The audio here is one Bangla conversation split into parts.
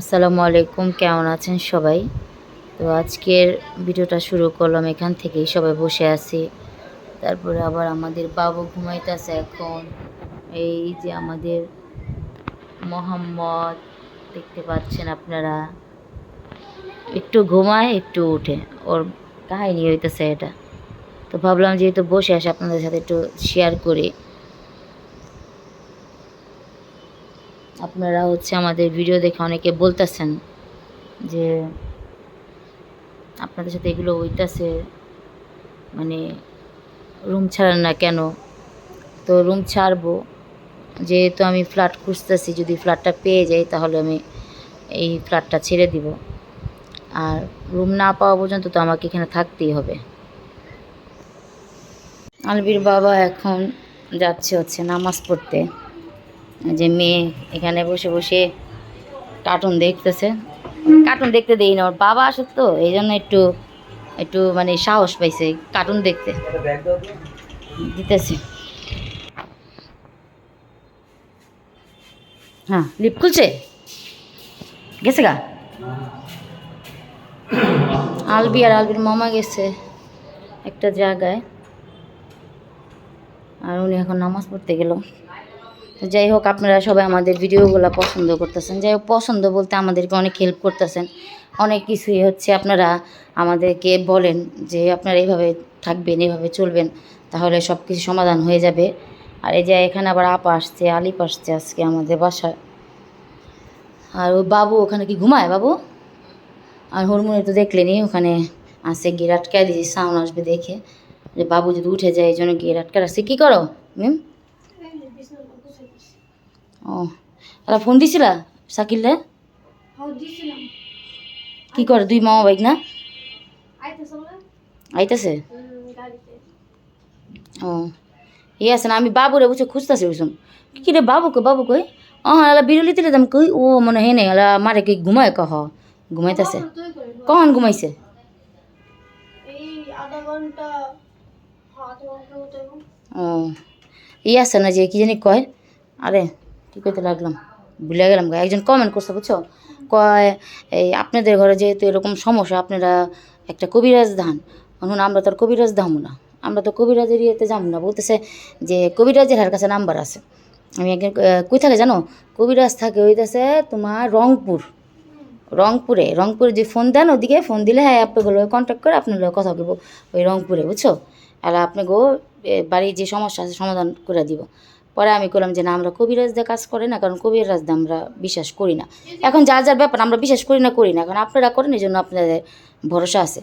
আসসালামু আলাইকুম, কেমন আছেন সবাই? তো আজকের ভিডিওটা শুরু করলাম এখান থেকেই, সবাই বসে আছি। তারপরে আবার আমাদের বাবু ঘুমাইতেছে এখন। এই যে আমাদের মোহাম্মদ, দেখতে পাচ্ছেন আপনারা? একটু ঘুমায়, একটু উঠে। ওর কাহিনী হইতেছে এটা। তো ভাবলাম যেহেতু বসে আসে আপনাদের সাথে একটু শেয়ার করি। আপনারা হচ্ছে আমাদের ভিডিও দেখে অনেকে বলতেছেন যে আপনাদের সাথে এগুলো হইতাছে মানে রুম ছাড়েন না কেন? তো রুম ছাড়বো। যেহেতু আমি ফ্ল্যাট খুঁজতেছি, যদি ফ্ল্যাটটা পেয়ে যাই তাহলে আমি এই ফ্ল্যাটটা ছেড়ে দিব। আর রুম না পাওয়া পর্যন্ত তো আমাকে এখানে থাকতেই হবে। আলবির বাবা এখন যাচ্ছে হচ্ছে নামাজ পড়তে। যে মেয়ে এখানে বসে বসে কার্টুন দেখতেছে। কার্টুন দেখতে দেই না, ওর বাবা আসে তো, এই জন্য একটু একটু মানে সাহস পাইছে কার্টুন দেখতে। দিতেছে। হ্যাঁ লিপ খুলছে? গেছে গা? আলবি আর আলবির মামা গেছে একটা জায়গায়। আর উনি এখন নামাজ পড়তে গেল। যাই হোক আপনারা সবাই আমাদের ভিডিওগুলো পছন্দ করতেছেন। যাই হোক পছন্দ বলতে আমাদেরকে অনেক হেল্প করতেছেন। অনেক কিছুই হচ্ছে আপনারা আমাদেরকে বলেন যে আপনারা এইভাবে থাকবেন, এইভাবে চলবেন, তাহলে সব কিছু সমাধান হয়ে যাবে। আর এই যে এখানে আবার আপা আসছে আলিপ আসছে আজকে আমাদের বাসায়। আর ওই বাবু ওখানে কি ঘুমায় বাবু? আর হরমোনে তো দেখলেনি ওখানে আসে গিয়ে আটকায় দিয়েছি সাউন্ড আসবে দেখে। যে বাবু যদি উঠে যায়, এই জন্য গিয়ে আটকা রাখছে কী করো মিম ও। আর ফোন দিছিলা শাকিলে কি করে দুই মামা বাইক না? আইতাছে ও। ই আছে না আমি বাবুরে বুঝে খুঁজতেছি বুঝুন কি রে বাবু কই বাবু কই? ও বিরলি তিলে দাম কই? ও মনে হয় নাই আলা মারে কি ঘুমায় কহ। ঘুমাইতেছে। কখন ঘুমাইছে? ও। ই আছে না যে কি জানি কয়? আরে। কি কইতে লাগলাম। ভুলে গেলাম। একজন কমেন্ট করছে, বুঝছ? কয়, এই আপনাদের ঘরে যেহেতু এরকম সমস্যা, আপনারা একটা কবিরাজ ধান এখন আমরা তো আর কবিরাজ দামো না। আমরা তো কবিরাজের ইয়েতে যাব না। বলতেছে যে, কবিরাজের হার কাছে নাম্বার আছে। আমি একজন কই থাকে জানো? কবিরাজ থাকে ওইতেছে তোমার রংপুর। রংপুরে রংপুরে যে ফোন দেন ওদিকে ফোন দিলে হ্যাঁ আপনাগুলো কন্ট্যাক্ট করে আপনার কথা বলব ওই রংপুরে, বুঝছ? আর আপনাকে বাড়ির যে সমস্যা আছে সমাধান করে দিব। পরে আমি করলাম যে, না, আমরা কবিরাজ দিয়ে কাজ করে না, কারণ কবিরাজ দিয়ে আমরা বিশ্বাস করি না। এখন যা যার ব্যাপার, আমরা বিশ্বাস করি না করি না। কারণ আপনারা করেন এই জন্য আপনাদের ভরসা আছে।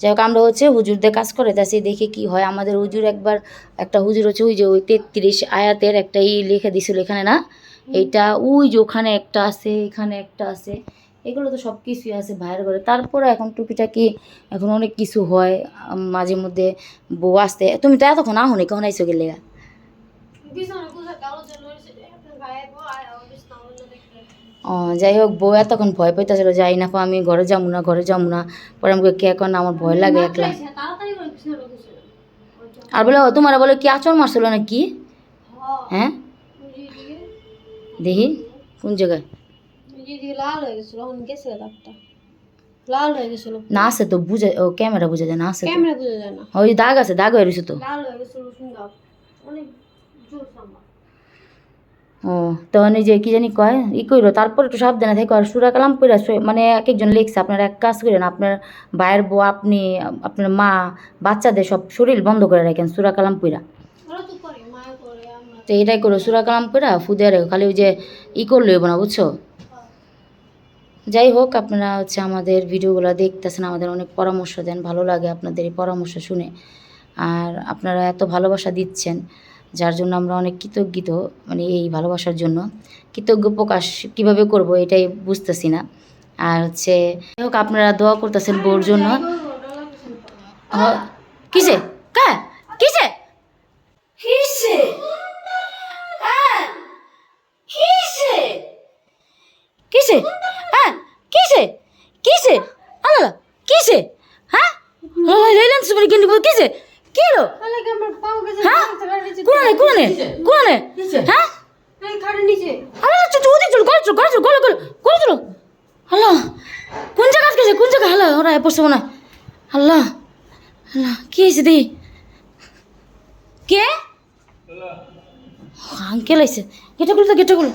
যাই হোক, আমরা হচ্ছে হুজুর দিয়ে কাজ করে তাছি দেখে কি হয়। আমাদের হুজুর একবার একটা হুজুর হচ্ছে ওই যে ওই তেত্রিশ আয়াতের একটা ই লিখে দিছিল এখানে, না? এইটা ওই যে ওখানে একটা আছে, এখানে একটা আছে। এগুলো তো সব কিছুই আছে ভাইয়ের ঘরে। তারপরে এখন টুকিটাকি এখন অনেক কিছু হয়। মাঝে মধ্যে বউ আসতে। তুমি তো এতক্ষণ আহো নি কখন আইসো গেলে? ও যাই হোক বউ এতক্ষণ ভয় পাইতেছিল যাই না আমি ঘরে যাব না ঘরে যাব না। পরে আমি কই, কে এখন আমার ভয় লাগে একলা। আর বলে ও তোমার বলে কি আচর মারছিল না কি হ্যাঁ? দেখি কোন জায়গায়? লাল হয়ে গেছিল গেছে দাগটা লাল হয়ে গেছিল না আছে তো বুঝে ও ক্যামেরা বুঝে যায় না আছে ক্যামেরা বোঝা যায় না। ওই দাগ আছে দাগ হয়ে রয়েছে তো। লাল হয়ে গেছিল অনেক ও তখন এই যে কি জানি কয় ই কইরো তারপর একটু সাবধানে থেকে আর সুরা কালাম কইরা মানে এক একজন লিখছে আপনারা এক কাজ করেন আপনার ভাইয়ের বউ আপনি আপনার মা বাচ্চাদের সব শরীর বন্ধ করে রাখেন সুরা কালাম কইরা। তো করে করে এটাই করো সুরা কালাম কইরা ফুদে রেখো খালি ওই যে ই করলে হইব না বুঝছ? যাই হোক আপনারা হচ্ছে আমাদের ভিডিওগুলো দেখতেছেন আমাদের অনেক পরামর্শ দেন ভালো লাগে আপনাদের এই পরামর্শ শুনে। আর আপনারা এত ভালোবাসা দিচ্ছেন যার জন্য আমরা অনেক কৃতজ্ঞিত মানে এই ভালোবাসার জন্য। কৃতজ্ঞ প্রকাশ কীভাবে করব এটাই বুঝতেছি না। আর হচ্ছে হোক আপনারা দোয়া করতেছেন বউর জন্য। কিসে? কা কিসে? কিসে? হ্যাঁ কিসে? কিসে? হ্যাঁ কিসে? কিসে? হ্যাঁ? লেলেন সুপারি কিনে কিসে? কি হলো হ্যাঁ? কোরআনে কোরআনে কোরআনে হ্যাঁ? আরে চলো ওদিকে চলো ঘরে চলো ঘরে চলো গলে গলে গলে চলো আল্লাহ কোন জায়গা আটকেছে কোন জায়গা? হ্যালো ওরা পড়ছে হয়। আল্লাহ আল্লাহ কি হয়েছে দি কে? আঙ্কেল আইছে। গেটে খুলতে গেটে খুলো।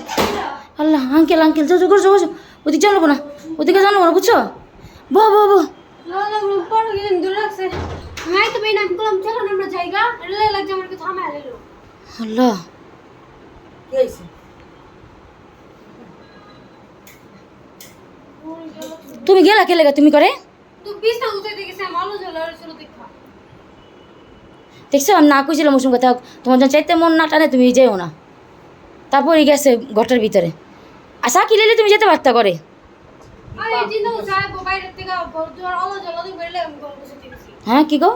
আল্লাহ আঙ্কেল আঙ্কেল যাও করছ করছ ওদিকে জানব না। ওদিকে জানব না বুঝছ? বো বো বো নাই তো আমি কলম চলো আমরা জায়গা রেলে লাগছে আমার আল্লাহ কি তুমি গেলা কে লেগা? তুমি করে? তো বিষ না উঠে দেখেছে আমি আলো জ্বলা ছিল দেখা। দেখছ আমি না কইছিলাম ওসব কথা তোমার যখন চাইতে মন না টানে তুমি যেও না। তারপরে গেছে ঘরটার ভিতরে। আশা কি লেলে তুমি যেতে পারতা করে হ্যাঁ কি গো?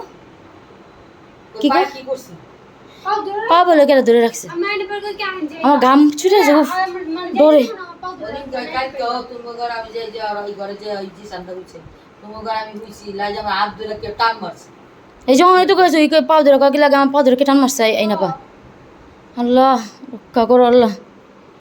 কি গো? পা বলে কেন ধরে রাখছে। আমার গাম ছুটে আছে উফ, ডরে তোমার ঘরে আমি যে আমি এই হয়তো কয়েছে পাও ধরে কাকি লাগে আমার পাও ধরে কে টান মারছে এই না পা। আল্লাহ রক্ষা করো আল্লাহ।